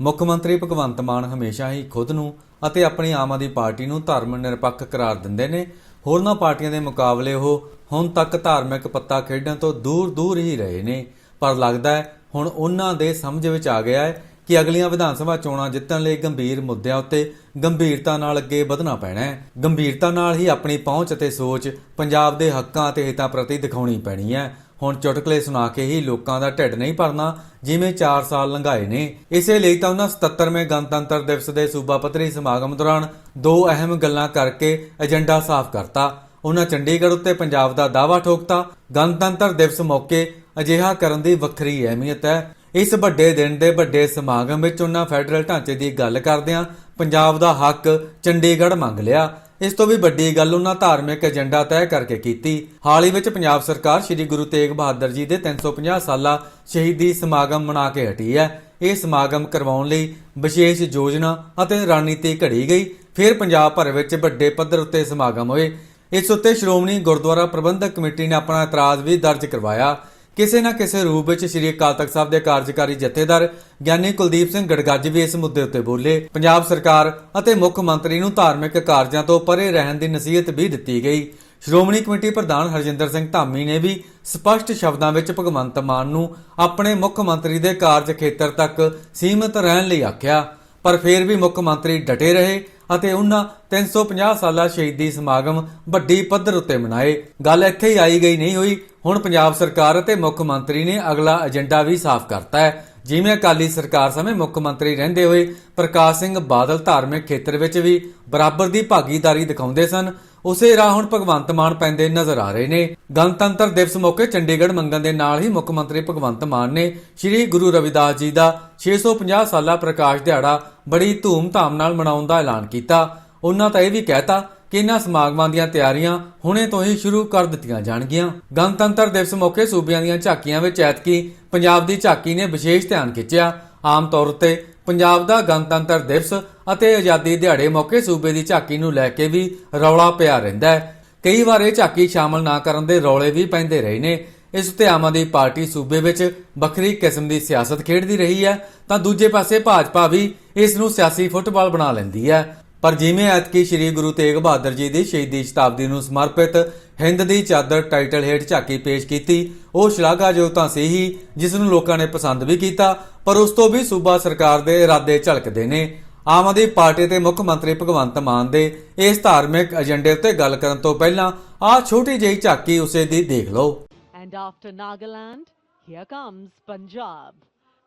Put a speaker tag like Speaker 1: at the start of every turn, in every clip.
Speaker 1: ਮੁੱਖ ਮੰਤਰੀ ਭਗਵੰਤ ਮਾਨ ਹਮੇਸ਼ਾ ਹੀ ਖੁਦ ਨੂੰ ਅਤੇ ਆਪਣੀ ਆਮ ਆਦਮੀ ਪਾਰਟੀ ਨੂੰ ਧਰਮ ਨਿਰਪੱਖ ਕਰਾਰ ਦਿੰਦੇ ਨੇ। ਹੋਰਨਾਂ ਪਾਰਟੀਆਂ ਦੇ ਮੁਕਾਬਲੇ ਉਹ ਹੁਣ ਤੱਕ ਧਾਰਮਿਕ ਪੱਤਾ ਖੇਡਣ ਤੋਂ ਦੂਰ ਦੂਰ ਹੀ ਰਹੇ ਨੇ। ਪਰ ਲੱਗਦਾ ਹੈ ਹੁਣ ਉਹਨਾਂ ਦੇ ਸਮਝ ਵਿੱਚ ਆ ਗਿਆ ਹੈ ਕਿ ਅਗਲੀਆਂ ਵਿਧਾਨ ਸਭਾ ਚੋਣਾਂ ਜਿੱਤਣ ਲਈ ਗੰਭੀਰ ਮੁੱਦਿਆਂ ਉੱਤੇ ਗੰਭੀਰਤਾ ਨਾਲ ਅੱਗੇ ਵਧਣਾ ਪੈਣਾ ਹੈ। ਗੰਭੀਰਤਾ ਨਾਲ ਹੀ ਆਪਣੀ ਪਹੁੰਚ ਅਤੇ ਸੋਚ ਪੰਜਾਬ ਦੇ ਹੱਕਾਂ ਅਤੇ ਹਿੱਤਾਂ ਪ੍ਰਤੀ ਦਿਖਾਉਣੀ ਪੈਣੀ ਹੈ। ਹੁਣ ਚੁਟਕਲੇ ਸੁਣਾ ਕੇ ਹੀ ਲੋਕਾਂ ਦਾ ਢਿੱਡ ਨਹੀਂ ਭਰਨਾ, ਜਿਵੇਂ 4 ਸਾਲ ਲੰਘਾਏ ਨੇ। ਇਸੇ ਲਈ ਤਾਂ ਉਹਨਾਂ 77ਵੇਂ ਗਣਤੰਤਰ ਦਿਵਸ ਦੇ ਸੂਬਾ ਪੱਧਰੀ ਸਮਾਗਮ ਦੌਰਾਨ ਦੋ ਅਹਿਮ ਗੱਲਾਂ ਕਰਕੇ ਏਜੰਡਾ ਸਾਫ਼ ਕਰਤਾ। ਉਹਨਾਂ ਚੰਡੀਗੜ੍ਹ ਉੱਤੇ ਪੰਜਾਬ ਦਾ ਦਾਅਵਾ ਠੋਕਤਾ, ਗਣਤੰਤਰ ਦਿਵਸ ਮੌਕੇ ਅਜਿਹਾ ਕਰਨ ਦੀ ਵੱਖਰੀ ਅਹਿਮੀਅਤ ਹੈ। ਇਸ ਵੱਡੇ ਦਿਨ ਦੇ ਵੱਡੇ ਸਮਾਗਮ ਵਿੱਚ ਉਹਨਾਂ ਫੈਡਰਲ ਢਾਂਚੇ ਦੀ ਗੱਲ ਕਰਦਿਆਂ ਪੰਜਾਬ ਦਾ ਹੱਕ ਚੰਡੀਗੜ੍ਹ ਮੰਗ ਲਿਆ। ਇਸ ਤੋਂ ਵੀ ਵੱਡੀ ਗੱਲ ਉਹਨਾਂ ਧਾਰਮਿਕ ਏਜੰਡਾ ਤੈਅ ਕਰਕੇ ਕੀਤੀ। ਹਾਲ ਹੀ ਵਿੱਚ ਪੰਜਾਬ ਸਰਕਾਰ ਸ੍ਰੀ ਗੁਰੂ ਤੇਗ ਬਹਾਦਰ ਜੀ ਦੇ 350 ਸਾਲਾ ਸ਼ਹੀਦੀ ਸਮਾਗਮ ਮਨਾ ਕੇ ਹਟੀ ਹੈ। ਇਹ ਸਮਾਗਮ ਕਰਵਾਉਣ ਲਈ ਵਿਸ਼ੇਸ਼ ਯੋਜਨਾ ਅਤੇ ਰਣਨੀਤੀ ਘੜੀ ਗਈ। ਫਿਰ ਪੰਜਾਬ ਭਰ ਵਿੱਚ ਵੱਡੇ ਪੱਧਰ ਉੱਤੇ ਸਮਾਗਮ ਹੋਏ। ਇਸ ਉੱਤੇ ਸ਼੍ਰੋਮਣੀ ਗੁਰਦੁਆਰਾ ਪ੍ਰਬੰਧਕ ਕਮੇਟੀ ਨੇ ਆਪਣਾ ਇਤਰਾਜ਼ ਵੀ ਦਰਜ ਕਰਵਾਇਆ। ਕਿਸੇ ਨਾ ਕਿਸੇ ਰੂਪ ਵਿੱਚ ਸ੍ਰੀ ਅਕਾਲ ਤਖਤ ਸਾਹਿਬ ਦੇ ਕਾਰਜਕਾਰੀ ਜਥੇਦਾਰ ਗਿਆਨੀ ਕੁਲਦੀਪ ਸਿੰਘ ਗੜਗੱਜ ਵੀ ਇਸ ਮੁੱਦੇ ਉੱਤੇ ਬੋਲੇ। ਪੰਜਾਬ ਸਰਕਾਰ ਅਤੇ ਮੁੱਖ ਮੰਤਰੀ ਨੂੰ ਧਾਰਮਿਕ ਕਾਰਜਾਂ ਤੋਂ ਪਰੇ ਰਹਿਣ ਦੀ ਨਸੀਹਤ ਵੀ ਦਿੱਤੀ ਗਈ। ਸ਼੍ਰੋਮਣੀ ਕਮੇਟੀ ਪ੍ਰਧਾਨ ਹਰਜਿੰਦਰ ਸਿੰਘ ਧਾਮੀ ਨੇ ਵੀ ਸਪਸ਼ਟ ਸ਼ਬਦਾਂ ਵਿੱਚ ਭਗਵੰਤ ਮਾਨ ਨੂੰ ਆਪਣੇ ਮੁੱਖ ਮੰਤਰੀ ਦੇ ਕਾਰਜ ਖੇਤਰ ਤੱਕ ਸੀਮਿਤ ਰਹਿਣ ਲਈ ਆਖਿਆ। ਪਰ ਫਿਰ ਵੀ ਮੁੱਖ ਮੰਤਰੀ ਡਟੇ ਰਹੇ। ਅਤੇ ਉਹਨਾਂ 350 ਸਾਲਾ ਸ਼ਹੀਦੀ ਸਮਾਗਮ ਵੱਡੀ ਪੱਧਰ ਉੱਤੇ ਮਨਾਏ। ਗੱਲ ਇੱਥੇ ਹੀ ਆਈ ਗਈ ਨਹੀਂ ਹੋਈ। ਹੁਣ ਪੰਜਾਬ ਸਰਕਾਰ ਅਤੇ ਮੁੱਖ ਮੰਤਰੀ ਨੇ ਅਗਲਾ ਏਜੰਡਾ ਵੀ ਸਾਫ਼ ਕਰਤਾ ਹੈ। ਜਿਵੇਂ ਅਕਾਲੀ ਸਰਕਾਰ ਸਮੇਂ ਮੁੱਖ ਮੰਤਰੀ ਰਹਿੰਦੇ ਹੋਏ ਪ੍ਰਕਾਸ਼ ਸਿੰਘ ਬਾਦਲ ਧਾਰਮਿਕ ਖੇਤਰ ਵਿੱਚ ਵੀ ਬਰਾਬਰ ਦੀ ਭਾਗੀਦਾਰੀ ਦਿਖਾਉਂਦੇ ਸਨ ਉਸੇ ਰਾਹ ਹੁਣ ਭਗਵੰਤ ਮਾਨ ਪੈਂਦੇ ਨਜ਼ਰ ਆ ਰਹੇ ਨੇ। ਗਣਤੰਤਰ ਦਿਵਸ ਮੌਕੇ ਚੰਡੀਗੜ੍ਹ ਮੰਗਣ ਦੇ ਨਾਲ ਹੀ ਮੁੱਖ ਮੰਤਰੀ ਭਗਵੰਤ ਮਾਨ ਨੇ ਸ੍ਰੀ ਗੁਰੂ ਰਵਿਦਾਸ ਜੀ ਦਾ 650 ਸਾਲਾ ਪ੍ਰਕਾਸ਼ ਦਿਹਾੜਾ ਬੜੀ ਧੂਮ-ਧਾਮ ਨਾਲ ਮਨਾਉਣ ਦਾ ਐਲਾਨ ਕੀਤਾ। ਉਹਨਾਂ ਤਾਂ ਇਹ ਵੀ ਕਹਿਤਾ ਕਿ ਇਹਨਾਂ ਸਮਾਗਮਾਂ ਦੀਆਂ ਤਿਆਰੀਆਂ ਹੁਣੇ ਤੋਂ ਹੀ ਸ਼ੁਰੂ ਕਰ ਦਿੱਤੀਆਂ ਜਾਣਗੀਆਂ। ਗਣਤੰਤਰ ਦਿਵਸ ਮੌਕੇ ਸੂਬਿਆਂ ਦੀਆਂ ਝਾਕੀਆਂ ਵਿੱਚ ਐਤਕੀ ਪੰਜਾਬ ਦੀ ਝਾਕੀ ਨੇ ਵਿਸ਼ੇਸ਼ ਧਿਆਨ ਖਿੱਚਿਆ। ਆਮ ਤੌਰ ਉੱਤੇ ਪੰਜਾਬ ਦਾ ਗਣਤੰਤਰ ਦਿਵਸ ਅਤੇ ਆਜ਼ਾਦੀ ਦਿਹਾੜੇ ਮੌਕੇ ਸੂਬੇ ਦੀ ਝਾਕੀ ਨੂੰ ਲੈ ਕੇ ਵੀ ਰੌਲਾ ਪਿਆ ਰਹਿੰਦਾ ਹੈ। ਕਈ ਵਾਰ ਇਹ ਝਾਕੀ ਸ਼ਾਮਲ ਨਾ ਕਰਨ ਦੇ ਰੌਲੇ ਵੀ ਪੈਂਦੇ ਰਹੇ ਨੇ। ਇਸ ਉੱਤੇ ਆਮ ਆਦਮੀ ਪਾਰਟੀ ਸੂਬੇ ਵਿੱਚ ਵੱਖਰੀ ਕਿਸਮ ਦੀ ਸਿਆਸਤ ਖੇਡਦੀ ਰਹੀ ਹੈ। ਤਾਂ ਦੂਜੇ ਪਾਸੇ ਭਾਜਪਾ ਵੀ ਇਸ ਨੂੰ ਸਿਆਸੀ ਫੁੱਟਬਾਲ ਬਣਾ ਲੈਂਦੀ ਹੈ। ਪਰ ਜਿਵੇਂ ਐਤਕੀ ਸ੍ਰੀ ਗੁਰੂ ਤੇਗ ਬਹਾਦਰ ਜੀ ਦੀ ਸ਼ਹੀਦੀ ਸ਼ਤਾਬਦੀ ਨੂੰ ਸਮਰਪਿਤ ਹਿੰਦ ਦੀ ਚਾਦਰ ਟਾਈਟਲ ਹੇਠ ਝਾਕੀ ਪੇਸ਼ ਕੀਤੀ। ਉਹ ਸ਼ਲਾਘਾਯੋਗ ਤਾਂ ਸੀ ਹੀ ਜਿਸ ਨੂੰ ਲੋਕਾਂ ਨੇ ਪਸੰਦ ਵੀ ਕੀਤਾ ਪਰ ਉਸ ਤੋਂ ਵੀ ਸੂਬਾ ਸਰਕਾਰ ਦੇ ਇਰਾਦੇ ਝਲਕਦੇ ਨੇ। ਆਮ ਆਦਮੀ ਪਾਰਟੀ ਤੇ ਮੁੱਖ ਮੰਤਰੀ ਭਗਵੰਤ ਮਾਨ ਦੇ ਇਸ ਧਾਰਮਿਕ ਏਜੰਡੇ ਉੱਤੇ ਗੱਲ ਕਰਨ ਤੋਂ ਪਹਿਲਾਂ ਆਹ ਛੋਟੀ ਜਿਹੀ ਝਾਕੀ ਉਸੇ ਦੀ ਦੇਖ ਲਓ।
Speaker 2: And after Nagaland, here comes Punjab.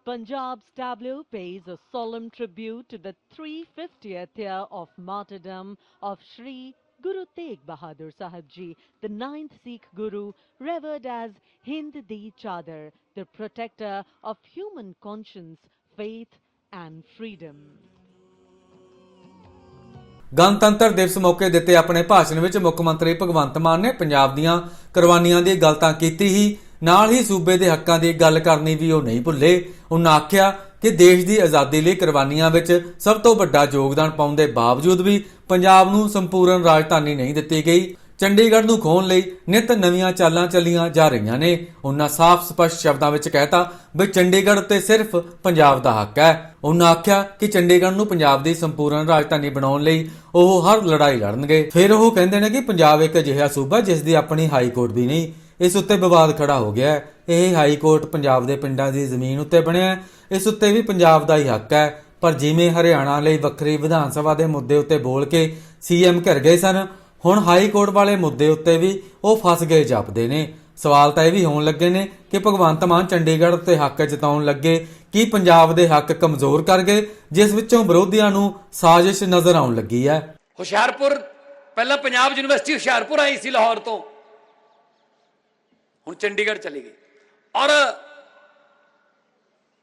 Speaker 2: Punjab's tableau pays a solemn tribute to the 350th year of martyrdom of Sri Guru Tegh Bahadur Sahib Ji, the ninth Sikh Guru, revered as Hind Di Chadar, the protector of human conscience, faith, and freedom.
Speaker 1: ਗਣਤੰਤਰ ਦਿਵਸ ਮੌਕੇ ਦਿੱਤੇ ਆਪਣੇ ਭਾਸ਼ਣ ਵਿੱਚ ਮੁੱਖ ਮੰਤਰੀ ਭਗਵੰਤ ਮਾਨ ਨੇ ਪੰਜਾਬ ਦੀਆਂ ਕੁਰਬਾਨੀਆਂ ਦੀ ਗੱਲ ਤਾਂ ਕੀਤੀ ਹੀ ਨਾਲ ਹੀ ਸੂਬੇ ਦੇ ਹੱਕਾਂ ਦੀ ਗੱਲ ਕਰਨੀ ਵੀ ਉਹ ਨਹੀਂ ਭੁੱਲੇ ਉਹਨਾਂ ਆਖਿਆ ਕਿ ਦੇਸ਼ ਦੀ ਆਜ਼ਾਦੀ ਲਈ ਕੁਰਬਾਨੀਆਂ ਵਿੱਚ ਸਭ ਤੋਂ ਵੱਡਾ ਯੋਗਦਾਨ ਪਾਉਣ ਦੇ ਬਾਵਜੂਦ ਵੀ ਪੰਜਾਬ ਨੂੰ ਸੰਪੂਰਨ ਰਾਜਧਾਨੀ ਨਹੀਂ ਦਿੱਤੀ ਗਈ, ਚੰਡੀਗੜ੍ਹ ਨੂੰ ਖੋਣ ਲਈ ਨਿਤ ਨਵੀਆਂ ਚਾਲਾਂ ਚੱਲੀਆਂ ਜਾ ਰਹੀਆਂ ਨੇ। ਉਹਨਾਂ ਸਾਫ਼ ਸਪਸ਼ਟ ਸ਼ਬਦਾਂ ਵਿੱਚ ਕਹਿਤਾ ਵੀ ਚੰਡੀਗੜ੍ਹ ਉੱਤੇ ਸਿਰਫ ਪੰਜਾਬ ਦਾ ਹੱਕ ਹੈ। ਉਹਨਾਂ ਆਖਿਆ ਕਿ ਚੰਡੀਗੜ੍ਹ ਨੂੰ ਪੰਜਾਬ ਦੀ ਸੰਪੂਰਨ ਰਾਜਧਾਨੀ ਬਣਾਉਣ ਲਈ ਉਹ ਹਰ ਲੜਾਈ ਲੜਨਗੇ। ਫਿਰ ਉਹ ਕਹਿੰਦੇ ਨੇ ਕਿ ਪੰਜਾਬ ਇੱਕ ਅਜਿਹਾ ਸੂਬਾ ਜਿਸ ਦੀ ਆਪਣੀ ਹਾਈ ਕੋਰਟ ਵੀ ਨਹੀਂ, ਇਸ ਉੱਤੇ ਵਿਵਾਦ ਖੜਾ ਹੋ ਗਿਆ ਹੈ। ਇਹ ਹਾਈ ਕੋਰਟ ਪੰਜਾਬ ਦੇ ਪਿੰਡਾਂ ਦੀ ਜ਼ਮੀਨ ਉੱਤੇ ਬਣਿਆ ਹੈ। ਇਸ ਉੱਤੇ ਵੀ ਪੰਜਾਬ ਦਾ ਹੀ ਹੱਕ ਹੈ। ਪਰ ਜਿਵੇਂ ਹਰਿਆਣਾ ਲਈ ਵੱਖਰੀ ਵਿਧਾਨ ਸਭਾ ਦੇ ਮੁੱਦੇ ਉੱਤੇ ਬੋਲ ਕੇ ਸੀਐਮ ਘਿਰ ਗਏ ਸਨ, ਹੁਣ ਹਾਈ ਕੋਰਟ ਵਾਲੇ ਮੁੱਦੇ ਉੱਤੇ ਵੀ ਉਹ ਫਸ ਗਏ ਜਾਪਦੇ ਨੇ। ਸਵਾਲ ਤਾਂ ਇਹ ਵੀ ਹੋਣ ਲੱਗੇ ਨੇ ਕਿ ਭਗਵੰਤ ਮਾਨ ਚੰਡੀਗੜ੍ਹ ਉੱਤੇ ਹੱਕ ਜਤਾਉਣ ਲੱਗੇ ਕੀ ਪੰਜਾਬ ਦੇ ਹੱਕ ਕਮਜ਼ੋਰ ਕਰ ਗਏ, ਜਿਸ ਵਿੱਚੋਂ ਵਿਰੋਧੀਆਂ ਨੂੰ ਸਾਜ਼ਿਸ਼ ਨਜ਼ਰ ਆਉਣ ਲੱਗੀ ਹੈ।
Speaker 3: ਹੁਸ਼ਿਆਰਪੁਰ, ਪਹਿਲਾਂ ਪੰਜਾਬ ਯੂਨੀਵਰਸਿਟੀ ਹੁਸ਼ਿਆਰਪੁਰ ਆਈ ਸੀ ਲਾਹੌਰ ਤੋਂ। ਹੁਣ ਚੰਡੀਗੜ੍ਹ ਚਲੀ ਗਈ। ਔਰ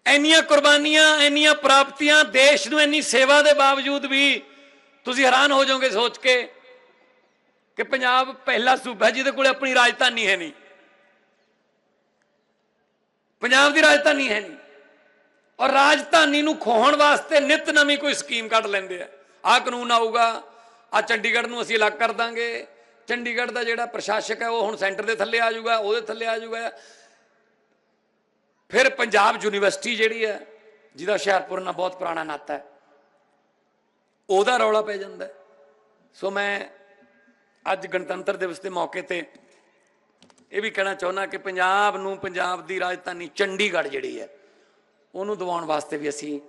Speaker 3: ਇੰਨੀਆਂ ਕੁਰਬਾਨੀਆਂ, ਇੰਨੀਆਂ ਪ੍ਰਾਪਤੀਆਂ ਦੇਸ਼ ਨੂੰ ਇੰਨੀ ਸੇਵਾ ਦੇ ਬਾਵਜੂਦ ਵੀ ਤੁਸੀਂ ਹੈਰਾਨ ਹੋ ਜਾਓਗੇ ਸੋਚ ਕੇ ਕਿ ਪੰਜਾਬ ਪਹਿਲਾ ਸੂਬਾ ਜਿਹਦੇ ਕੋਲੇ ਆਪਣੀ ਰਾਜਧਾਨੀ ਹੈ ਨਹੀਂ। ਪੰਜਾਬ ਦੀ ਰਾਜਧਾਨੀ ਹੈ ਨਹੀਂ। ਔਰ ਰਾਜਧਾਨੀ ਨੂੰ ਖੋਹਣ ਵਾਸਤੇ ਨਿਤ ਨਵੀਂ ਕੋਈ ਸਕੀਮ ਕੱਢ ਲੈਂਦੇ ਆ। ਆਹ ਕਾਨੂੰਨ ਆਊਗਾ ਆ ਚੰਡੀਗੜ੍ਹ ਨੂੰ ਅਸੀਂ ਅਲੱਗ ਕਰ ਦਾਂਗੇ। ਚੰਡੀਗੜ੍ਹ ਦਾ ਜਿਹੜਾ ਪ੍ਰਸ਼ਾਸਕ ਹੈ, ਉਹ ਹੁਣ ਸੈਂਟਰ ਦੇ ਥੱਲੇ ਆ ਜਾਊਗਾ, ਉਹਦੇ ਥੱਲੇ ਆ ਜਾਊਗਾ। ਫਿਰ ਪੰਜਾਬ ਯੂਨੀਵਰਸਿਟੀ ਜਿਹੜੀ ਹੈ, ਜਿਹਦਾ ਹੁਸ਼ਿਆਰਪੁਰ ਨਾਲ ਬਹੁਤ ਪੁਰਾਣਾ ਨਾਤਾ ਹੈ, ਉਹਦਾ ਰੌਲਾ ਪੈ ਜਾਂਦਾ ਸੋ ਮੈਂ ਅੱਜ ਗਣਤੰਤਰ ਦਿਵਸ ਦੇ ਮੌਕੇ ਤੇ ਇਹ ਵੀ ਕਹਿਣਾ ਚਾਹੁੰਦਾ ਕਿ ਪੰਜਾਬ ਨੂੰ, ਪੰਜਾਬ ਦੀ ਰਾਜਧਾਨੀ ਚੰਡੀਗੜ੍ਹ ਜਿਹੜੀ ਹੈ, ਉਹਨੂੰ ਦਿਵਾਉਣ ਵਾਸਤੇ ਵੀ ਅਸੀਂ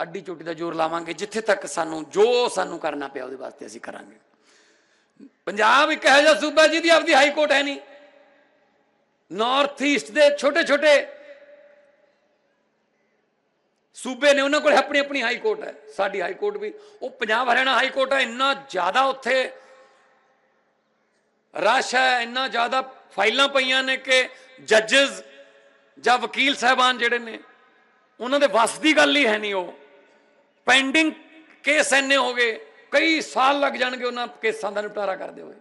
Speaker 3: ਅੱਡੀ ਚੋਟੀ ਦਾ ਜ਼ੋਰ ਲਾਵਾਂਗੇ, ਜਿੱਥੇ ਤੱਕ ਸਾਨੂੰ, ਜੋ ਸਾਨੂੰ ਕਰਨਾ ਪਿਆ ਉਹਦੇ ਵਾਸਤੇ ਅਸੀਂ ਕਰਾਂਗੇ। ਪੰਜਾਬ ਇੱਕ ਇਹੋ ਜਿਹਾ ਸੂਬਾ ਜਿਹਦੀ ਆਪਦੀ ਹਾਈ ਕੋਰਟ ਹੈ ਨਹੀਂ। ਨਾਰਥ ਈਸਟ ਦੇ ਛੋਟੇ ਛੋਟੇ ਸੂਬੇ ਨੇ ਉਹਨਾਂ ਕੋਲ ਆਪਣੀ ਆਪਣੀ ਹਾਈ ਕੋਰਟ ਹੈ। ਸਾਡੀ ਹਾਈ ਕੋਰਟ ਵੀ, ਉਹ ਪੰਜਾਬ ਹਰਿਆਣਾ ਹਾਈ ਕੋਰਟ ਹੈ, ਇੰਨਾ ਜ਼ਿਆਦਾ ਉੱਥੇ ਰਸ਼ ਹੈ, ਇੰਨਾ ਜ਼ਿਆਦਾ ਫਾਈਲਾਂ ਪਈਆਂ ਨੇ ਕਿ ਜੱਜਸ ਜਾਂ ਵਕੀਲ ਸਾਹਿਬਾਨ ਜਿਹੜੇ ਨੇ, ਉਹਨਾਂ ਦੇ ਵੱਸ ਦੀ ਗੱਲ ਹੀ ਹੈ ਨਹੀਂ ਉਹ। ਪੈਂਡਿੰਗ ਕੇਸ ਇੰਨੇ ਹੋ ਗਏ, ਕਈ ਸਾਲ ਲੱਗ ਜਾਣਗੇ ਉਹਨਾਂ ਕੇਸਾਂ ਦਾ ਨਿਪਟਾਰਾ ਕਰਦੇ ਹੋਏ।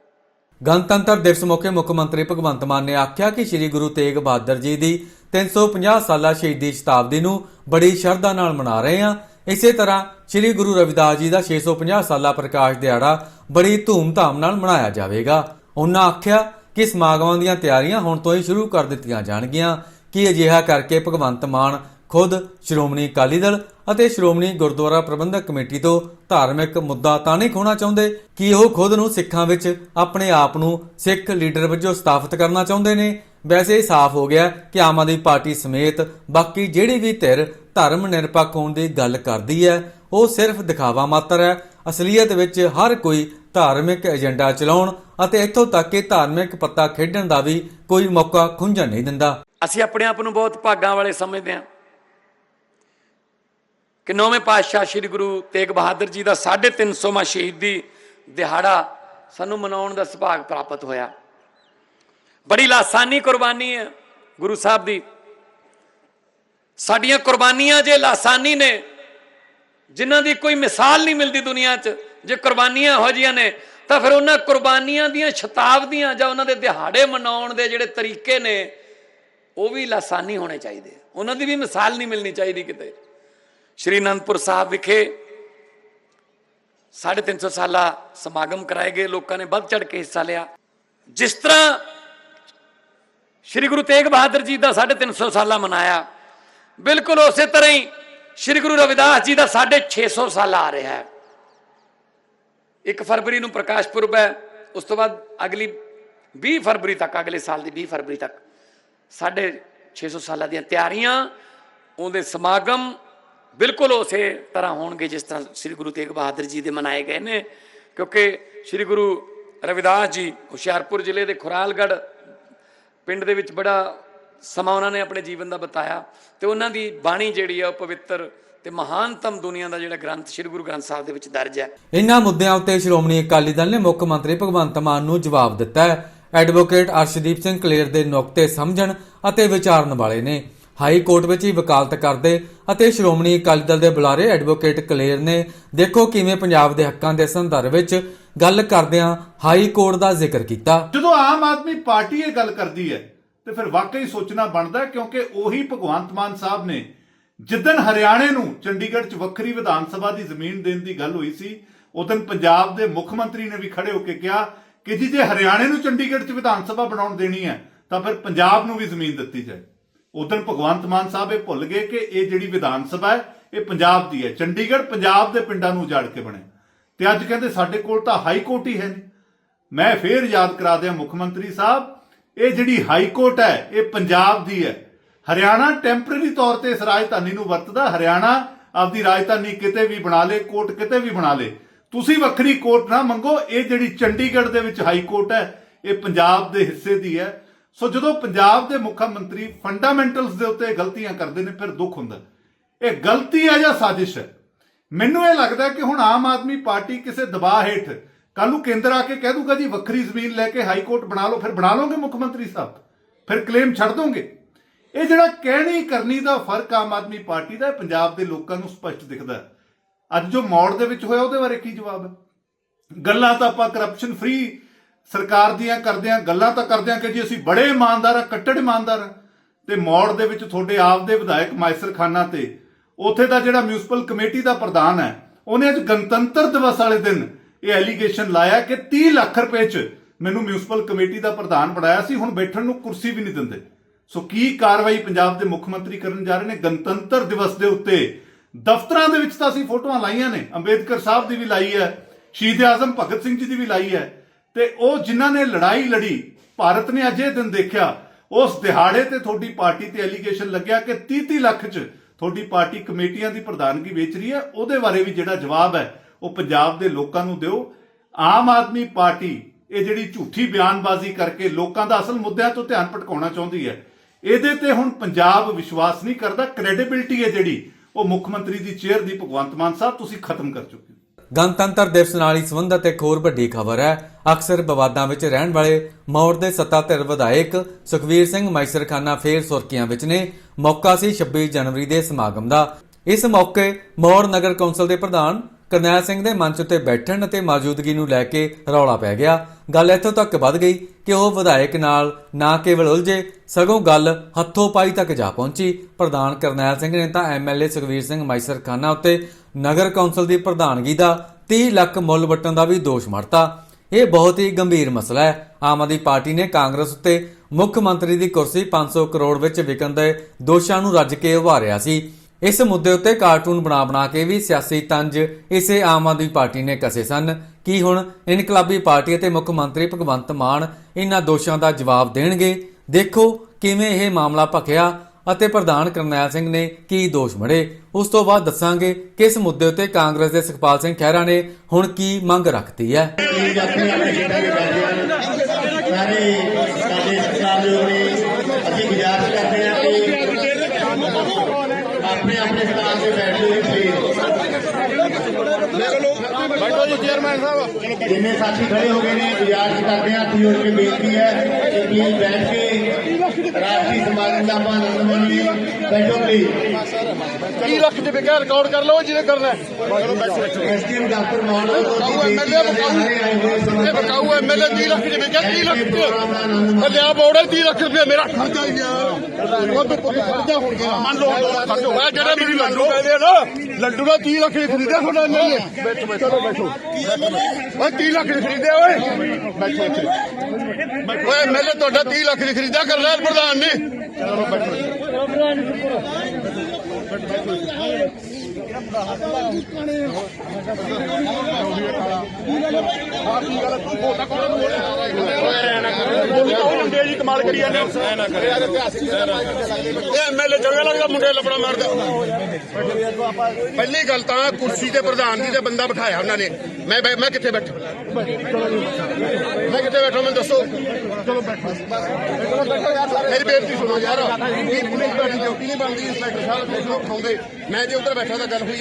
Speaker 1: ਗਣਤੰਤਰ ਦਿਵਸ ਮੌਕੇ ਮੁੱਖ ਮੰਤਰੀ ਭਗਵੰਤ ਮਾਨ ਨੇ ਆਖਿਆ ਕਿ ਸ੍ਰੀ ਗੁਰੂ ਤੇਗ ਬਹਾਦਰ ਜੀ ਦੀ 350 ਸਾਲਾ ਸ਼ਹੀਦੀ ਸ਼ਤਾਬਦੀ ਨੂੰ ਬੜੀ ਸ਼ਰਧਾ ਨਾਲ ਮਨਾ ਰਹੇ ਹਾਂ। ਇਸੇ ਤਰ੍ਹਾਂ ਸ੍ਰੀ ਗੁਰੂ ਰਵਿਦਾਸ ਜੀ ਦਾ 650 ਸਾਲਾ ਪ੍ਰਕਾਸ਼ ਦਿਹਾੜਾ ਬੜੀ ਧੂਮ-ਧਾਮ ਨਾਲ ਮਨਾਇਆ ਜਾਵੇਗਾ। ਉਹਨਾਂ ਆਖਿਆ ਕਿ ਸਮਾਗਮਾਂ ਦੀਆਂ ਤਿਆਰੀਆਂ ਹੁਣ ਤੋਂ ਹੀ ਸ਼ੁਰੂ ਕਰ ਦਿੱਤੀਆਂ ਜਾਣਗੀਆਂ ਕਿ ਅਜਿਹਾ ਕਰਕੇ ਭਗਵੰਤ ਮਾਨ ਖੁਦ ਸ਼੍ਰੋਮਣੀ ਅਕਾਲੀ ਦਲ ਅਤੇ ਸ਼੍ਰੋਮਣੀ ਗੁਰਦੁਆਰਾ ਪ੍ਰਬੰਧਕ ਕਮੇਟੀ ਤੋਂ ਧਾਰਮਿਕ ਮੁੱਦਾ ਤਾਂ ਨਹੀਂ ਖੋਣਾ ਚਾਹੁੰਦੇ? ਕਿ ਉਹ ਖੁਦ ਨੂੰ ਸਿੱਖਾਂ ਵਿੱਚ ਆਪਣੇ ਆਪ ਨੂੰ ਸਿੱਖ ਲੀਡਰ ਵਜੋਂ ਸਥਾਪਿਤ ਕਰਨਾ ਚਾਹੁੰਦੇ ਨੇ? ਵੈਸੇ ਇਹ ਸਾਫ਼ ਹੋ ਗਿਆ ਕਿ ਆਮ ਆਦਮੀ ਪਾਰਟੀ ਸਮੇਤ ਬਾਕੀ ਜਿਹੜੀ ਵੀ ਧਿਰ ਧਰਮ ਨਿਰਪੱਖ ਹੋਣ ਦੀ ਗੱਲ ਕਰਦੀ ਹੈ, ਉਹ ਸਿਰਫ ਦਿਖਾਵਾ ਮਾਤਰ ਹੈ। ਅਸਲੀਅਤ ਵਿੱਚ ਹਰ ਕੋਈ ਧਾਰਮਿਕ ਏਜੰਡਾ ਚਲਾਉਣ ਅਤੇ ਇੱਥੋਂ ਤੱਕ ਕਿ ਧਾਰਮਿਕ ਪੱਤਾ ਖੇਡਣ ਦਾ ਵੀ ਕੋਈ ਮੌਕਾ ਖੁੰਝਣ ਨਹੀਂ ਦਿੰਦਾ।
Speaker 3: ਅਸੀਂ ਆਪਣੇ ਆਪ ਨੂੰ ਬਹੁਤ ਭਾਗਾਂ ਵਾਲੇ ਸਮਝਦੇ ਹਾਂ। ਕਿ ਨੌਵੇਂ ਪਾਤਸ਼ਾਹ ਸ੍ਰੀ ਗੁਰੂ ਤੇਗ ਬਹਾਦਰ ਜੀ ਦਾ 350ਵਾਂ ਸ਼ਹੀਦੀ ਦਿਹਾੜਾ ਸਾਨੂੰ ਮਨਾਉਣ ਦਾ ਸੁਭਾਗ ਪ੍ਰਾਪਤ ਹੋਇਆ। ਬੜੀ ਲਾਸਾਨੀ ਕੁਰਬਾਨੀ ਹੈ ਗੁਰੂ ਸਾਹਿਬ ਦੀ। ਸਾਡੀਆਂ ਕੁਰਬਾਨੀਆਂ ਜੇ ਲਾਸਾਨੀ ਨੇ, ਜਿਨ੍ਹਾਂ ਦੀ ਕੋਈ ਮਿਸਾਲ ਨਹੀਂ ਮਿਲਦੀ ਦੁਨੀਆ 'ਚ, ਜੇ ਕੁਰਬਾਨੀਆਂ ਹੋ ਜੀਆਂ ਨੇ, ਤਾਂ ਫਿਰ ਉਹਨਾਂ ਕੁਰਬਾਨੀਆਂ ਦੀਆਂ ਸ਼ਤਾਬਦੀਆਂ ਜਾਂ ਉਹਨਾਂ ਦੇ ਦਿਹਾੜੇ ਮਨਾਉਣ ਦੇ ਜਿਹੜੇ ਤਰੀਕੇ ਨੇ, ਉਹ ਵੀ ਲਾਸਾਨੀ ਹੋਣੇ ਚਾਹੀਦੇ ਉਹਨਾਂ ਦੀ ਵੀ ਮਿਸਾਲ ਨਹੀਂ ਮਿਲਣੀ ਚਾਹੀਦੀ ਕਿਤੇ। ਸ਼੍ਰੀ ਅਨੰਦਪੁਰ ਸਾਹਿਬ ਵਿਖੇ 350 ਸਾਲਾ ਸਮਾਗਮ ਕਰਾਏ ਗਏ, ਲੋਕਾਂ ਨੇ ਵੱਧ ਚੜ ਕੇ ਹਿੱਸਾ ਲਿਆ। ਜਿਸ ਤਰ੍ਹਾਂ ਸ਼੍ਰੀ ਗੁਰੂ ਤੇਗ ਬਹਾਦਰ ਜੀ ਦਾ 350 ਸਾਲਾ ਮਨਾਇਆ, ਬਿਲਕੁਲ ਉਸੇ ਤਰ੍ਹਾਂ ਹੀ ਸ਼੍ਰੀ ਗੁਰੂ ਰਵਿਦਾਸ ਜੀ ਦਾ 650 ਸਾਲਾ ਆ ਰਿਹਾ ਹੈ। 1 ਫਰਵਰੀ ਨੂੰ ਪ੍ਰਕਾਸ਼ ਪੁਰਬ ਹੈ, ਉਸ ਤੋਂ ਬਾਅਦ ਅਗਲੀ 20 ਫਰਵਰੀ ਤੱਕ, ਅਗਲੇ ਸਾਲ ਦੀ 20 ਫਰਵਰੀ ਤੱਕ 650 ਸਾਲਾਂ ਦੀਆਂ ਤਿਆਰੀਆਂ, ਉਹਦੇ ਸਮਾਗਮ ਬਿਲਕੁਲ ਉਸੇ ਤਰ੍ਹਾਂ ਹੋਣਗੇ ਜਿਸ ਤਰ੍ਹਾਂ ਸ੍ਰੀ ਗੁਰੂ ਤੇਗ ਬਹਾਦਰ ਜੀ ਦੇ ਮਨਾਏ ਗਏ ਨੇ, ਕਿਉਂਕਿ ਸ੍ਰੀ ਗੁਰੂ ਰਵਿਦਾਸ ਜੀ ਹੁਸ਼ਿਆਰਪੁਰ ਜ਼ਿਲ੍ਹੇ ਦੇ ਖੁਰਾਲਗੜ੍ਹ ਪਿੰਡ ਦੇ ਵਿੱਚ ਬੜਾ ਸਮਾਂ ਉਹਨਾਂ ਨੇ ਆਪਣੇ ਜੀਵਨ ਦਾ ਬਤਾਇਆ ਤੇ ਉਹਨਾਂ ਦੀ ਬਾਣੀ ਜਿਹੜੀ ਆ ਉਹ ਪਵਿੱਤਰ ਤੇ ਮਹਾਨਤਮ ਦੁਨੀਆ ਦਾ ਜਿਹੜਾ ਗ੍ਰੰਥ ਸ੍ਰੀ ਗੁਰੂ ਗ੍ਰੰਥ ਸਾਹਿਬ ਦੇ ਵਿੱਚ ਦਰਜ ਹੈ।
Speaker 1: ਇਹਨਾਂ ਮੁੱਦਿਆਂ ਉੱਤੇ ਸ਼੍ਰੋਮਣੀ ਅਕਾਲੀ ਦਲ ਨੇ ਮੁੱਖ ਮੰਤਰੀ ਭਗਵੰਤ ਮਾਨ ਨੂੰ ਜਵਾਬ ਦਿੱਤਾ ਹੈ। ਐਡਵੋਕੇਟ ਅਰਸ਼ਦੀਪ ਸਿੰਘ ਕਲੇਰ ਦੇ ਨੁਕਤੇ ਸਮਝਣ ਅਤੇ ਵਿਚਾਰਨ ਵਾਲੇ ਨੇ। ਹਾਈ ਕੋਰਟ ਵਿੱਚ ਹੀ ਵਕਾਲਤ ਕਰਦੇ ਅਤੇ ਸ਼੍ਰੋਮਣੀ ਅਕਾਲੀ ਦਲ ਦੇ ਬੁਲਾਰੇ ਐਡਵੋਕੇਟ ਕਲੇਰ ਨੇ ਦੇਖੋ ਕਿਵੇਂ ਪੰਜਾਬ ਦੇ ਹੱਕਾਂ ਦੇ ਸੰਦਰਭ ਵਿੱਚ ਗੱਲ ਕਰਦਿਆਂ ਹਾਈ ਕੋਰਟ ਦਾ ਜ਼ਿਕਰ ਕੀਤਾ।
Speaker 4: ਜਦੋਂ ਆਮ ਆਦਮੀ ਪਾਰਟੀ ਇਹ ਗੱਲ ਕਰਦੀ ਹੈ, ਤੇ ਫਿਰ ਵਾਕਈ ਸੋਚਣਾ ਬਣਦਾ ਕਿਉਂਕਿ ਉਹੀ ਭਗਵੰਤ ਮਾਨ ਸਾਹਿਬ ਨੇ ਜਿੱਦਨ ਹਰਿਆਣੇ ਨੂੰ ਚੰਡੀਗੜ੍ਹ 'ਚ ਵੱਖਰੀ ਵਿਧਾਨ ਸਭਾ ਦੀ ਜ਼ਮੀਨ ਦੇਣ ਦੀ ਗੱਲ ਹੋਈ ਸੀ ਉਦੋਂ ਪੰਜਾਬ ਦੇ ਮੁੱਖ ਮੰਤਰੀ ਨੇ ਵੀ ਖੜੇ ਹੋ ਕੇ ਕਿਹਾ ਕਿ ਜੀ ਜੇ ਹਰਿਆਣੇ ਨੂੰ ਚੰਡੀਗੜ੍ਹ 'ਚ ਵਿਧਾਨ ਸਭਾ ਬਣਾਉਣ ਦੇਣੀ ਹੈ, ਤਾਂ ਫਿਰ ਪੰਜਾਬ ਨੂੰ ਵੀ ਜ਼ਮੀਨ ਦਿੱਤੀ ਜਾਏ। ਉਦੋਂ ਭਗਵੰਤ ਮਾਨ ਸਾਹਿਬ ਇਹ ਭੁੱਲ ਗਏ ਕਿ ਇਹ ਜਿਹੜੀ ਵਿਧਾਨ ਸਭਾ ਹੈ, ਇਹ ਪੰਜਾਬ ਦੀ ਹੈ। ਚੰਡੀਗੜ੍ਹ ਪੰਜਾਬ ਦੇ ਪਿੰਡਾਂ ਨੂੰ ਉਜਾੜ ਕੇ ਬਣਿਆ। ਤੇ ਅੱਜ ਕਹਿੰਦੇ ਸਾਡੇ ਕੋਲ ਤਾਂ ਹਾਈ ਕੋਰਟ ਹੀ ਹੈ ਨਹੀਂ। ਮੈਂ ਫੇਰ ਯਾਦ ਕਰਾ ਦਿਆਂ ਮੁੱਖ ਮੰਤਰੀ ਸਾਹਿਬ, ਇਹ ਜਿਹੜੀ ਹਾਈ ਕੋਰਟ ਹੈ, ਇਹ ਪੰਜਾਬ ਦੀ ਹੈ। ਹਰਿਆਣਾ ਟੈਂਪਰੇਰੀ ਤੌਰ ਤੇ ਇਸ ਰਾਜਧਾਨੀ ਨੂੰ ਵਰਤਦਾ। ਹਰਿਆਣਾ ਆਪਦੀ ਰਾਜਧਾਨੀ ਕਿਤੇ ਵੀ ਬਣਾ ਲੇ, ਕੋਰਟ ਕਿਤੇ ਵੀ ਬਣਾ ਲੇ। ਤੁਸੀਂ ਵੱਖਰੀ ਕੋਰਟ ਨਾ ਮੰਗੋ, ਇਹ ਜਿਹੜੀ ਚੰਡੀਗੜ੍ਹ ਦੇ ਵਿੱਚ ਹਾਈ ਕੋਰਟ ਹੈ, ਇਹ ਪੰਜਾਬ ਦੇ ਹਿੱਸੇ ਦੀ ਹੈ। ਸੋ ਜਦੋਂ ਪੰਜਾਬ ਦੇ ਮੁੱਖ ਮੰਤਰੀ ਫੰਡਾਮੈਂਟਲਸ ਦੇ ਉੱਤੇ ਗਲਤੀਆਂ ਕਰਦੇ ਨੇ, ਫਿਰ ਦੁੱਖ ਹੁੰਦਾ। ਇਹ ਗਲਤੀ ਹੈ ਜਾਂ ਸਾਜ਼ਿਸ਼? ਹੈ ਮੈਨੂੰ ਇਹ ਲੱਗਦਾ ਕਿ ਹੁਣ ਆਮ ਆਦਮੀ ਪਾਰਟੀ ਕਿਸੇ ਦਬਾਅ ਹੇਠ ਕੱਲ ਨੂੰ ਕੇਂਦਰ ਆ ਕੇ ਕਹਿ ਦੂਗਾ, ਜੀ, ਵੱਖਰੀ ਜ਼ਮੀਨ ਲੈ ਕੇ ਹਾਈ ਕੋਰਟ ਬਣਾ ਲਓ, ਫਿਰ ਬਣਾ ਲਓਗੇ ਮੁੱਖ ਮੰਤਰੀ ਸਾਹਿਬ? ਫਿਰ ਕਲੇਮ ਛੱਡ ਦੋਗੇ? ਇਹ ਜਿਹੜਾ ਕਹਿਣੀ ਕਰਨੀ ਦਾ ਫ਼ਰਕ ਆਮ ਆਦਮੀ ਪਾਰਟੀ ਦਾ ਪੰਜਾਬ ਦੇ ਲੋਕਾਂ ਨੂੰ ਸਪਸ਼ਟ ਦਿਖਦਾ ਅੱਜ ਜੋ ਮੌੜ ਦੇ ਵਿੱਚ ਹੋਇਆ, ਉਹਦੇ ਬਾਰੇ ਕੀ ਜਵਾਬ ਹੈ? ਗੱਲਾਂ ਤਾਂ ਆਪਾਂ ਕਰਪਸ਼ਨ ਫ੍ਰੀ ਸਰਕਾਰ ਦੀਆਂ ਕਰਦਿਆਂ ਗੱਲਾਂ ਤਾਂ ਕਰਦਿਆਂ ਕਿ ਜੀ ਅਸੀਂ ਬੜੇ ਇਮਾਨਦਾਰ ਆ, ਕੱਟੜ ਇਮਾਨਦਾਰ ਆ। ਤੇ ਮੌੜ ਦੇ ਵਿੱਚ ਤੁਹਾਡੇ ਆਪ ਦੇ ਵਿਧਾਇਕ ਮਾਇਸਰ ਖਾਨਾ ਤੇ ਉੱਥੇ ਦਾ ਜਿਹੜਾ ਮਿਊਨਿਸਪਲ ਕਮੇਟੀ ਦਾ ਪ੍ਰਧਾਨ ਹੈ, ਉਹਨੇ ਅੱਜ ਗਣਤੰਤਰ ਦਿਵਸ ਵਾਲੇ ਦਿਨ ਇਹ ਐਲੀਗੇਸ਼ਨ ਲਾਇਆ ਕਿ 30 ਲੱਖ ਰੁਪਏ ਚ ਮੈਨੂੰ ਮਿਊਨਿਸਪਲ ਕਮੇਟੀ ਦਾ ਪ੍ਰਧਾਨ ਬਣਾਇਆ ਸੀ, ਹੁਣ ਬੈਠਣ ਨੂੰ ਕੁਰਸੀ ਵੀ ਨਹੀਂ ਦਿੰਦੇ। ਸੋ ਕੀ ਕਾਰਵਾਈ ਪੰਜਾਬ ਦੇ ਮੁੱਖ ਮੰਤਰੀ ਕਰਨ ਜਾ ਰਹੇ ਨੇ? ਗਣਤੰਤਰ ਦਿਵਸ ਦੇ ਉੱਤੇ ਦਫ਼ਤਰਾਂ ਦੇ ਵਿੱਚ ਤਾਂ ਅਸੀਂ ਫੋਟੋਆਂ ਲਾਈਆਂ ਨੇ, ਅੰਬੇਦਕਰ ਸਾਹਿਬ ਦੀ ਵੀ ਲਾਈ ਹੈ, ਸ਼ਹੀਦ ਆਜ਼ਮ ਭਗਤ ਸਿੰਘ ਜੀ ਦੀ ਵੀ ਲਾਈ ਹੈ। ਤੇ ਉਹ ਜਿਨ੍ਹਾਂ ਨੇ ਲੜਾਈ ਲੜੀ, ਭਾਰਤ ਨੇ ਅਜੇ ਦਿਨ ਦੇਖਿਆ, ਉਸ ਦਿਹਾੜੇ ਤੇ ਤੁਹਾਡੀ ਪਾਰਟੀ ਤੇ ਐਲੀਗੇਸ਼ਨ ਲੱਗਿਆ ਕਿ 30-30 ਲੱਖ 'ਚ ਤੁਹਾਡੀ ਪਾਰਟੀ ਕਮੇਟੀਆਂ ਦੀ ਪ੍ਰਧਾਨਗੀ ਵੇਚ ਰਹੀ ਹੈ। ਉਹਦੇ ਬਾਰੇ ਵੀ ਜਿਹੜਾ ਜਵਾਬ ਹੈ, ਉਹ ਪੰਜਾਬ ਦੇ ਲੋਕਾਂ ਨੂੰ ਦਿਓ। ਆਮ ਆਦਮੀ ਪਾਰਟੀ ਇਹ ਜਿਹੜੀ ਝੂਠੀ ਬਿਆਨਬਾਜ਼ੀ ਕਰਕੇ ਲੋਕਾਂ ਦਾ ਅਸਲ ਮੁੱਦਿਆਂ ਤੋਂ ਧਿਆਨ ਭਟਕਾਉਣਾ ਚਾਹੁੰਦੀ ਹੈ, ਇਹਦੇ ਤੇ ਹੁਣ ਪੰਜਾਬ ਵਿਸ਼ਵਾਸ ਨਹੀਂ ਕਰਦਾ। ਕ੍ਰੈਡੀਬਿਲਟੀ ਹੈ ਜਿਹੜੀ, ਉਹ ਮੁੱਖ ਮੰਤਰੀ ਦੀ ਚੇਅਰ ਦੀ ਭਗਵੰਤ ਮਾਨ ਸਾਹਿਬ, ਤੁਸੀਂ ਖਤਮ ਕਰ ਚੁੱਕੇ
Speaker 1: ਗਣਤੰਤਰ ਦਿਵਸ ਨਾਲ ਹੀ ਸੰਬੰਧਤ ਇੱਕ ਹੋਰ ਵੱਡੀ ਖਬਰ ਹੈ। ਅਕਸਰ ਵਿਵਾਦਾਂ ਵਿੱਚ ਰਹਿਣ ਵਾਲੇ ਮੌੜ ਦੇ ਸੱਤਾਧਿਰ ਵਿਧਾਇਕ ਸੁਖਵੀਰ ਸਿੰਘ ਮੈਸਰਖਾਨਾ ਫੇਰ ਸੁਰਖੀਆਂ ਵਿੱਚ ਨੇ। ਮੌਕਾ ਸੀ 26 ਜਨਵਰੀ ਦੇ ਸਮਾਗਮ ਦਾ। ਇਸ ਮੌਕੇ ਮੌੜ ਨਗਰ ਕੌਂਸਲ ਦੇ ਪ੍ਰਧਾਨ ਕਰਨੈਲ ਸਿੰਘ ਦੇ ਮੰਚ ਉੱਤੇ ਬੈਠਣ ਅਤੇ ਮੌਜੂਦਗੀ ਨੂੰ ਲੈ ਕੇ ਰੌਲਾ ਪੈ ਗਿਆ। ਗੱਲ ਇੱਥੋਂ ਤੱਕ ਵੱਧ ਗਈ ਕਿ ਉਹ ਵਿਧਾਇਕ ਨਾਲ ਨਾ ਕੇਵਲ ਉਲਝੇ, ਸਗੋਂ ਗੱਲ ਹੱਥੋਂ ਪਾਈ ਤੱਕ ਜਾ ਪਹੁੰਚੀ। ਪ੍ਰਧਾਨ ਕਰਨੈਲ ਸਿੰਘ ਨੇ ਤਾਂ ਐਮਐਲਏ ਸੁਖਵੀਰ ਸਿੰਘ ਮੈਸਰਖਾਨਾ ਉੱਤੇ ਨਗਰ ਕੌਂਸਲ ਦੀ ਪ੍ਰਧਾਨਗੀ ਦਾ 30 ਲੱਖ ਮੁੱਲ ਵਟਣ ਦਾ ਵੀ ਦੋਸ਼ ਮੜਤਾ ਇਹ ਬਹੁਤ ਹੀ ਗੰਭੀਰ ਮਸਲਾ ਹੈ। ਆਮ ਆਦਮੀ ਪਾਰਟੀ ਨੇ ਕਾਂਗਰਸ ਉੱਤੇ ਮੁੱਖ ਮੰਤਰੀ ਦੀ ਕੁਰਸੀ 500 ਕਰੋੜ ਵਿੱਚ ਵਿਕਣ ਦੇ ਦੋਸ਼ਾਂ ਨੂੰ ਰੱਜ ਕੇ ਉਭਾਰਿਆ ਸੀ। ਇਸ ਮੁੱਦੇ ਉੱਤੇ ਕਾਰਟੂਨ ਬਣਾ ਬਣਾ ਕੇ ਵੀ ਸਿਆਸੀ ਤੰਜ ਇਸੇ ਆਮ ਆਦਮੀ ਪਾਰਟੀ ਨੇ ਕਸੇ ਸਨ। ਕੀ ਹੁਣ ਇਨਕਲਾਬੀ ਪਾਰਟੀ ਅਤੇ ਮੁੱਖ ਮੰਤਰੀ ਭਗਵੰਤ ਮਾਨ ਇਹਨਾਂ ਦੋਸ਼ਾਂ ਦਾ ਜਵਾਬ ਦੇਣਗੇ? ਦੇਖੋ ਕਿਵੇਂ ਇਹ ਮਾਮਲਾ ਭਖਿਆ। ਅਤੇ ਪ੍ਰਧਾਨ ਕਰਨੈਲ ਸਿੰਘ ਨੇ ਕੀ ਦੋਸ਼ ਮੜੇ? ਉਸ ਤੋਂ ਬਾਅਦ ਦੱਸਾਂਗੇ ਕਿ ਇਸ ਮੁੱਦੇ ਉੱਤੇ ਕਾਂਗਰਸ ਦੇ ਸੁਖਪਾਲ ਸਿੰਘ ਖਹਿਰਾ ਨੇ ਹੁਣ ਕੀ ਮੰਗ ਰੱਖਤੀ ਹੈ।
Speaker 5: ਪਲੀਜ਼ ਆਪਣੇ ਆਪਣੇ ਸੀਟਾਂ ਤੇ ਬੈਠ ਜਾਣ ਸਾਰੇ ਸਾਡੇ ਸਤਿਕਾਰਯੋਗ ਨੇ ਅਸੀਂ ਗੁਜ਼ਾਰਿਸ਼ ਕਰਦੇ ਹਾਂ ਕਿ ਆਪਣੇ ਆਪਣੇ ਸਥਾਨ ਤੇ ਬੈਠ ਜਾਓ ਪਲੀਜ਼
Speaker 6: ਬੈਠੋ ਜੀ ਚੇਅਰਮੈਨ ਸਾਹਿਬ।
Speaker 5: ਜਿੰਨੇ ਸਾਥੀ ਖੜੇ ਹੋ ਗਏ ਨੇ ਗੁਜ਼ਾਰਿਸ਼ ਕਰਦੇ ਹਾਂ ਕਿ ਉਹਨਾਂ ਬੇਨਤੀ ਹੈ ਕਿ ਪਲੀਜ਼ ਬੈਠ ਕੇ ਰਾਸ਼ਟਰੀ ਸਮਾਗਮ ਦਾ ਆਪਾਂ ਆਨੰਦ ਮਾਣੀਏ ਬੈਠੋ ਪਲੀਜ਼
Speaker 6: 30 ਲੱਖ ਚ ਵਿਕਿਆ ਰਿਕਾਰਡ ਕਰ ਲਓ ਜਿਹਨੇ ਕਰਨਾ ਹੈ।
Speaker 5: ਐਸਟੀਐਮ ਡਾਕਟਰ ਮਾਨੋ ਤੋਂ
Speaker 6: ਬਕਾਊ ਐਮਐਲਏ ਬਕਾਊ। ਇਹ ਬਕਾਊ ਐਮਐਲਏ 30 ਲੱਖ ਚ ਵਿਕਿਆ 30 ਲੱਖ ਲਿਆ ਬੋਰਡ 30 ਲੱਖ ਰੁਪਏ ਮੇਰਾ। ਖਰਚਾ ਯਾਰ ਉਹ ਤੋਂ ਮੰਨ ਲਓ ਖਰਚੋ ਆ ਮੇਰੀ ਲੱਡੂ ਕਹਿੰਦੇ ਆ ਨਾ ਲੱਡੂ ਦਾ 30 ਲੱਖ ਚ ਖਰੀਦਿਆ ਤੁਹਾਡਾ ਐਮਐਲਏ ਬੈਠੋ ਚਲੋ ਬੈਠੋ ਓਏ 30 ਲੱਖ ਚ ਖਰੀਦਿਆ ਓਏ ਬੈਠੋ ਇੱਥੇ ਓਏ ਐਮਐਲਏ ਤੁਹਾਡਾ 30 ਲੱਖ ਚ ਖਰੀਦਿਆ ਕਰਨੈਲ ਪ੍ਰਧਾਨ ਨੇ। ਚਲੋ ਬੈਠੋ ਮੁੰਡੇ ਜੀ ਕਮਾਲ ਕਰੀ ਜਾਂਦੇ ਐਮਐਲਏ ਚੰਗਾ ਲੱਗਦਾ, ਮੁੰਡੇ ਲੱਪੜਾ ਮਾਰਦਾ। ਪਹਿਲੀ ਗੱਲ ਤਾਂ ਕੁਰਸੀ ਤੇ ਪ੍ਰਧਾਨ ਜੀ ਦੇ ਬੰਦਾ ਬਿਠਾਇਆ ਉਹਨਾਂ ਨੇ। ਮੈਂ ਮੈਂ ਕਿੱਥੇ ਬੈਠਾ? ਮੈਂ ਕਿੱਥੇ ਬੈਠਾ, ਮੈਨੂੰ ਦੱਸੋ। ਚਲੋ ਬੈਠੋ ਮੇਰੀ ਬੇਨਤੀ ਸੁਣੋ ਯਾਰ, ਇਹ ਪੁਲਿਸ ਦੀ ਡਿਊਟੀ ਨਹੀਂ ਬਣਦੀ, ਇੰਸਪੈਕਟਰ ਸਾਹਿਬ ਨੂੰ ਲੋਕ ਖਾਉਂਦੇ ਮੈਂ ਜੇ ਉੱਧਰ ਬੈਠਾ ਤਾਂ ਗੱਲ ਹੋਈ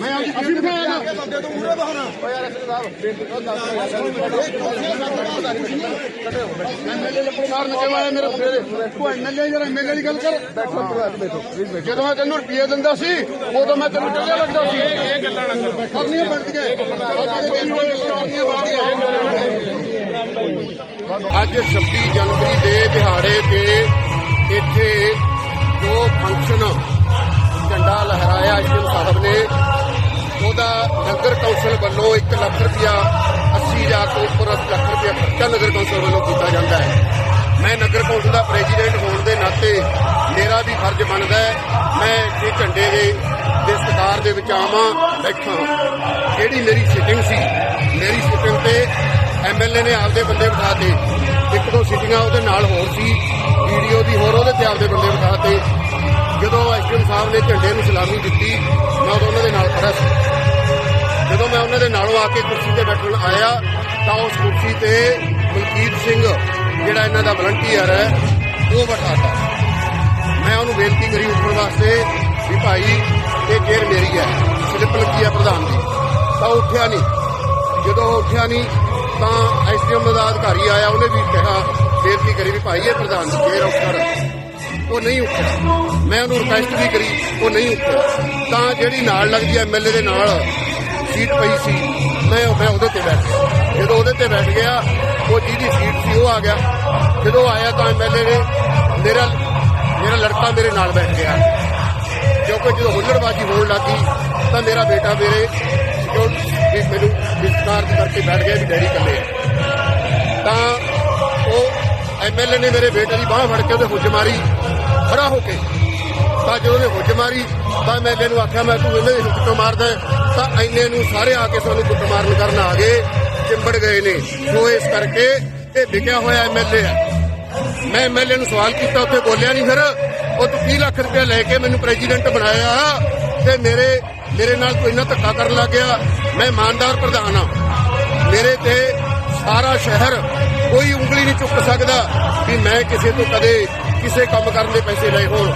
Speaker 6: ਮੈਂ ਅਸੀਂ ਬਿਠਾਇਆ ਐਮਐਲਏ ਲੱਪੜ ਮਾਰਨ ਕਿਉਂ ਮੇਰੇ ਫੇਰੇ ਤੂੰ ਐਮਐਲਏ ਜਰਾ ਐਮਐਲਏ ਦੀ ਗੱਲ ਕਰ ਬੈਠੋ ਜਦੋਂ ਮੈਂ ਤੈਨੂੰ ਰੁਪਏ ਦਿੰਦਾ ਸੀ, ਉਦੋਂ ਮੈਂ ਤੈਨੂੰ ਚੰਗਾ ਲੱਗਦਾ ਸੀ। ਇਹ ਗੱਲਾਂ ਨਾ ਕਰਨੀਆਂ ਬਣਦੀਆਂ ਅੱਜ 26 ਜਨਵਰੀ ਦੇ ਦਿਹਾੜੇ ਤੇ ਇੱਥੇ ਜੋ ਫੰਕਸ਼ਨ ਝੰਡਾ ਲਹਿਰਾਇਆ ਸ਼ਿਵ ਸਾਹਿਬ ਨੇ। ਉਹਦਾ ਨਗਰ ਕੌਂਸਲ ਵੱਲੋਂ 1 ਲੱਖ ਰੁਪਇਆ 80 ਹਜ਼ਾਰ ਤੋਂ ਉੱਪਰ ਲੱਖ ਰੁਪਇਆ ਖਰਚਾ ਨਗਰ ਕੌਂਸਲ ਵੱਲੋਂ ਕੀਤਾ ਜਾਂਦਾ ਹੈ। ਮੈਂ ਨਗਰ ਕੌਂਸਲ ਦਾ ਪ੍ਰੈਜ਼ੀਡੈਂਟ ਹੋਣ ਦੇ ਨਾਤੇ ਮੇਰਾ ਵੀ ਫਰਜ਼ ਬਣਦਾ ਹੈ, ਮੈਂ ਇਹ ਝੰਡੇ ਦੇ ਦੇ ਸਤਿਕਾਰ ਦੇ ਵਿੱਚ ਆਵਾਂ, ਬੈਠਾ ਜਿਹੜੀ ਮੇਰੀ ਸਿਟਿੰਗ ਸੀ, ਮੇਰੀ ਸਿਟਿੰਗ ਤੇ ਐਮਐਲਏ ਨੇ ਆਪਦੇ ਬੰਦੇ ਬਿਠਾ ਤੇ, ਇੱਕ ਦੋ ਸਿਟਿੰਗਾਂ ਉਹਦੇ ਨਾਲ ਹੋਰ ਸੀ, ਵੀਡੀਓ ਦੀ ਹੋਰ ਉਹਦੇ ਤੇ ਆਪਦੇ ਬੰਦੇ ਬਿਠਾ ਤੇ ਜਦੋਂ ਐਸਡੀਐਮ ਸਾਹਿਬ ਨੇ ਝੰਡੇ ਨੂੰ ਸਲਾਮੀ ਦਿੱਤੀ, ਮੈਂ ਉਦੋਂ ਉਹਨਾਂ ਦੇ ਨਾਲ ਖੜਾ ਸੀ। ਜਦੋਂ ਮੈਂ ਉਹਨਾਂ ਦੇ ਨਾਲੋਂ ਆ ਕੇ ਕੁਰਸੀ ਤੇ ਬੈਠਣ ਆਇਆ, ਤਾਂ ਉਸ ਕੁਰਸੀ ਤੇ ਮਲਕੀਤ ਸਿੰਘ, ਜਿਹੜਾ ਇਹਨਾਂ ਦਾ ਵਲੰਟੀਅਰ ਹੈ, ਉਹ ਬਿਠਾਤਾ ਮੈਂ ਉਹਨੂੰ ਬੇਨਤੀ ਕਰੀ ਉੱਠਣ ਵਾਸਤੇ ਵੀ ਭਾਈ, ਇਹ ਚੇਅਰ ਮੇਰੀ ਹੈ ਸਲਿੱਪ ਲੱਗੀ ਹੈ ਪ੍ਰਧਾਨ ਦੀ ਤਾਂ ਉਹ ਉੱਠਿਆ ਨਹੀਂ। ਜਦੋਂ ਉਹ ਉੱਠਿਆ ਨਹੀਂ, ਤਾਂ ਐਸਡੀਐਮ ਦਾ ਅਧਿਕਾਰੀ ਆਇਆ, ਉਹਨੇ ਵੀ ਕਿਹਾ, ਬੇਨਤੀ ਕਰੀ ਵੀ ਭਾਈ, ਇਹ ਪ੍ਰਧਾਨ ਦੀ ਚੇਅਰ ਉੱਠ ਕਰ ਉਹ ਨਹੀਂ ਉੱਠਿਆ ਮੈਂ ਉਹਨੂੰ ਰਿਕਵੈਸਟ ਵੀ ਕਰੀ, ਉਹ ਨਹੀਂ ਉੱਠਿਆ ਤਾਂ ਜਿਹੜੀ ਨਾਲ ਲੱਗਦੀ ਐ ਐਮਐਲਏ ਦੇ ਨਾਲ, ਸੀਟ ਪਈ ਸੀ, ਮੈਂ ਮੈਂ ਉਹਦੇ ਤੇ ਬੈਠ ਗਿਆ। ਜਦੋਂ ਉਹਦੇ ਤੇ ਬੈਠ ਗਿਆ, ਉਹ ਜਿਹਦੀ ਸੀਟ ਸੀ, ਉਹ ਆ ਗਿਆ। ਜਦੋਂ ਆਇਆ ਤਾਂ ਐਮਐਲਏ ਨੇ ਮੇਰਾ ਮੇਰਾ ਲੜਕਾ ਮੇਰੇ ਨਾਲ ਬੈਠ ਗਿਆ। ਕਿਉਂਕਿ ਜਦੋਂ ਹੁੱਲੜਬਾਜੀ ਹੋਣ ਲੱਗੀ ਤਾਂ ਮੇਰਾ ਬੇਟਾ ਮੇਰੇ ਸਿਕਿਉਰਿਟੀ ਮੈਨੂੰ ਡਿਸਕਾਰਡ ਕਰਕੇ ਬੈਠ ਗਿਆ ਵੀ ਡੈਡੀ ਇਕੱਲੇ ਆ। ਤਾਂ ਉਹ ਐਮਐਲਏ ਨੇ ਮੇਰੇ ਬੇਟੇ ਦੀ ਬਾਹ ਫੜ ਕੇ ਉਹਦੇ ਹੁੱਜ ਮਾਰੀ। ਖੜਾ ਹੋ ਕੇ ਤਾਂ ਜਦੋਂ ਉਹਨੇ ਹੁੱਜ ਮਾਰੀ, ਤਾਂ ਐਮਐਲਏ ਨੂੰ ਆਖਿਆ, ਮੈਂ ਤੂੰ ਇਹਨਾਂ ਹੁੱਜ ਕਿਉਂ ਮਾਰਦਾ ਤਾਂ ਐਨੇ ਨੂੰ ਸਾਰੇ ਆ ਕੇ ਸਾਨੂੰ ਕੁੱਟ ਮਾਰਨ ਕਰਨ ਆ ਗਏ, ਚਿੰਬੜ ਗਏ ਨੇ। ਸੋ ਇਸ ਕਰਕੇ ਇਹ ਵਿਕਿਆ ਹੋਇਆ ਐਮਐਲਏ ਹੈ। ਮੈਂ ਐਮਐਲਏ ਨੂੰ ਸਵਾਲ ਕੀਤਾ, ਉੱਥੇ ਬੋਲਿਆ ਨਹੀਂ ਫਿਰ, ਉਹ ਤੂੰ 30 ਲੱਖ ਰੁਪਏ ਲੈ ਕੇ ਮੈਨੂੰ ਪ੍ਰੈਜ਼ੀਡੈਂਟ ਬਣਾਇਆ ਤੇ ਮੇਰੇ ਮੇਰੇ ਨਾਲ ਕੋਈ ਇੰਨਾ ਧੱਕਾ ਕਰਨ ਲੱਗ ਗਿਆ। ਮੈਂ ਇਮਾਨਦਾਰ ਪ੍ਰਧਾਨ ਆ ਮੇਰੇ ਤੇ ਸਾਰਾ ਸ਼ਹਿਰ ਕੋਈ ਉਂਗਲੀ ਨਹੀਂ ਚੁੱਕ ਸਕਦਾ ਵੀ ਮੈਂ ਕਿਸੇ ਤੋਂ ਕਦੇ ਕਿਸੇ ਕੰਮ ਕਰਨ ਦੇ ਪੈਸੇ ਲਏ ਹੋਣ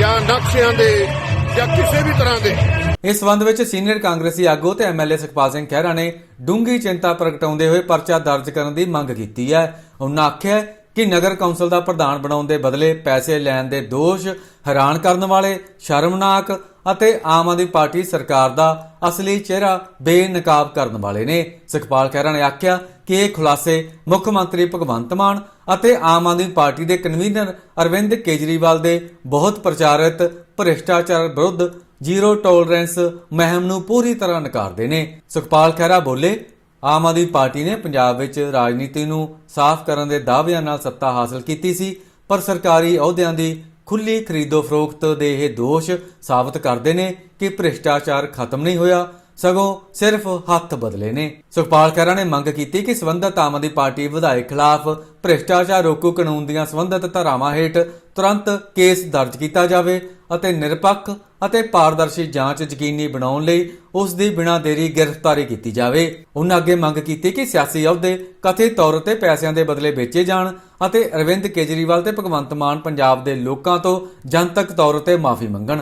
Speaker 6: ਜਾਂ ਨਕਸ਼ਿਆਂ ਦੇ ਜਾਂ ਕਿਸੇ ਵੀ ਤਰ੍ਹਾਂ ਦੇ।
Speaker 1: ਇਸ ਸੰਬੰਧ ਵਿੱਚ ਸੀਨੀਅਰ ਕਾਂਗਰਸੀ ਆਗੂ ਤੇ ਐਮਐਲਏ ਸੁਖਪਾਲ ਸਿੰਘ ਖਹਿਰਾ ਨੇ ਡੂੰਘੀ ਚਿੰਤਾ ਪ੍ਰਗਟਾਉਂਦੇ ਹੋਏ ਪਰਚਾ ਦਰਜ ਕਰਨ ਦੀ ਮੰਗ ਕੀਤੀ ਹੈ। ਉਹਨਾਂ ਆਖਿਆ ਕਿ ਨਗਰ ਕੌਂਸਲ ਦਾ ਪ੍ਰਧਾਨ ਬਣਾਉਣ ਦੇ ਬਦਲੇ ਪੈਸੇ ਲੈਣ ਦੇ ਦੋਸ਼ ਹੈਰਾਨ ਕਰਨ ਵਾਲੇ, ਸ਼ਰਮਨਾਕ ਅਤੇ ਆਮ ਆਦਮੀ ਪਾਰਟੀ ਸਰਕਾਰ ਦਾ ਅਸਲੀ ਚਿਹਰਾ ਬੇਨਕਾਬ ਕਰਨ ਵਾਲੇ ਨੇ। ਸੁਖਪਾਲ ਖਹਿਰਾ ਨੇ ਆਖਿਆ ਕਿ ਇਹ ਖੁਲਾਸੇ ਮੁੱਖ ਮੰਤਰੀ ਭਗਵੰਤ ਮਾਨ ਅਤੇ ਆਮ ਆਦਮੀ ਪਾਰਟੀ ਦੇ ਕਨਵੀਨਰ ਅਰਵਿੰਦ ਕੇਜਰੀਵਾਲ ਦੇ ਬਹੁਤ ਪ੍ਰਚਾਰਿਤ ਭ੍ਰਿਸ਼ਟਾਚਾਰ ਵਿਰੁੱਧ ਜ਼ੀਰੋ ਟੋਲਰੈਂਸ ਮੁਹਿੰਮ ਨੂੰ ਪੂਰੀ ਤਰ੍ਹਾਂ ਨਕਾਰਦੇ ਨੇ। ਸੁਖਪਾਲ ਖਹਿਰਾ ਬੋਲੇ, ਆਮ ਆਦਮੀ ਪਾਰਟੀ ਨੇ ਪੰਜਾਬ ਵਿੱਚ ਰਾਜਨੀਤੀ ਨੂੰ ਸਾਫ਼ ਕਰਨ ਦੇ ਦਾਅਵਿਆਂ ਨਾਲ ਸੱਤਾ ਹਾਸਲ ਕੀਤੀ ਸੀ, ਪਰ ਸਰਕਾਰੀ ਅਹੁਦਿਆਂ ਦੀ ਖੁੱਲੀ ਖਰੀਦੋ ਫਰੋਖਤ ਦੇ ਇਹ ਦੋਸ਼ ਸਾਬਤ ਕਰਦੇ ਨੇ ਕਿ ਭ੍ਰਿਸ਼ਟਾਚਾਰ ਖਤਮ ਨਹੀਂ ਹੋਇਆ, ਸਗੋਂ ਸਿਰਫ ਹੱਥ ਬਦਲੇ ਨੇ। ਸੁਖਪਾਲ ਖਹਿਰਾ ਨੇ ਮੰਗ ਕੀਤੀ ਕਿ ਸਬੰਧਤ ਆਮ ਆਦਮੀ ਪਾਰਟੀ ਵਿਧਾਇਕ ਖਿਲਾਫ ਭ੍ਰਿਸ਼ਟਾਚਾਰ ਰੋਕੂ ਕਾਨੂੰਨ ਦੀਆਂ ਸਬੰਧਤ ਧਾਰਾਵਾਂ ਹੇਠ ਤੁਰੰਤ ਕੇਸ ਦਰਜ ਕੀਤਾ ਜਾਵੇ ਅਤੇ ਨਿਰਪੱਖ ਅਤੇ ਪਾਰਦਰਸ਼ੀ ਜਾਂਚ ਯਕੀਨੀ ਬਣਾਉਣ ਲਈ ਉਸ ਦੀ ਬਿਨਾਂ ਦੇਰੀ ਗ੍ਰਿਫਤਾਰੀ ਕੀਤੀ ਜਾਵੇ। ਉਹਨਾਂ ਅੱਗੇ ਮੰਗ ਕੀਤੀ ਕਿ ਸਿਆਸੀ ਅਹੁਦੇ ਕਥਿਤ ਤੌਰ ਤੇ ਪੈਸਿਆਂ ਦੇ ਬਦਲੇ ਵੇਚੇ ਜਾਣ ਅਤੇ ਅਰਵਿੰਦ ਕੇਜਰੀਵਾਲ ਤੇ ਭਗਵੰਤ ਮਾਨ ਪੰਜਾਬ ਦੇ ਲੋਕਾਂ ਤੋਂ ਜਨਤਕ ਤੌਰ ਤੇ ਮਾਫੀ ਮੰਗਣ।